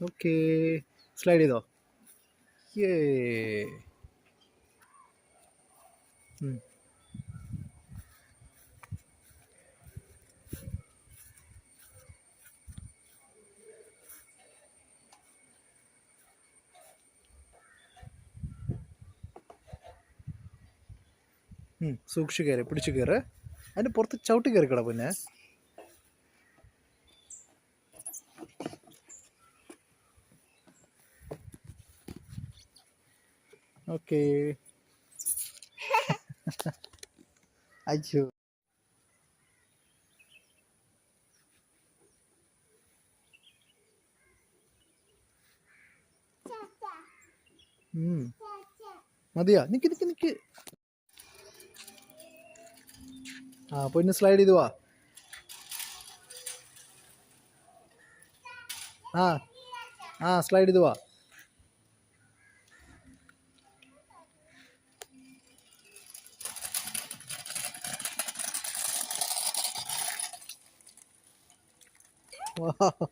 Okay slide ചെയ്തോ ഏ സൂക്ഷിച്ച് കയറി പിടിച്ചു കയറ്. അതിന്റെ പുറത്ത് ചവിട്ടി കയറിക്കട പിന്നെ. ഓക്കേ. അയ്യോ. മതിയാ? നിക്ക് നിക്ക് നിക്ക്. ആ പൊന്ന് സ്ലൈഡ് ചെയ്ത് വാ. ആ ആ സ്ലൈഡ് ചെയ്ത് വാ. വാ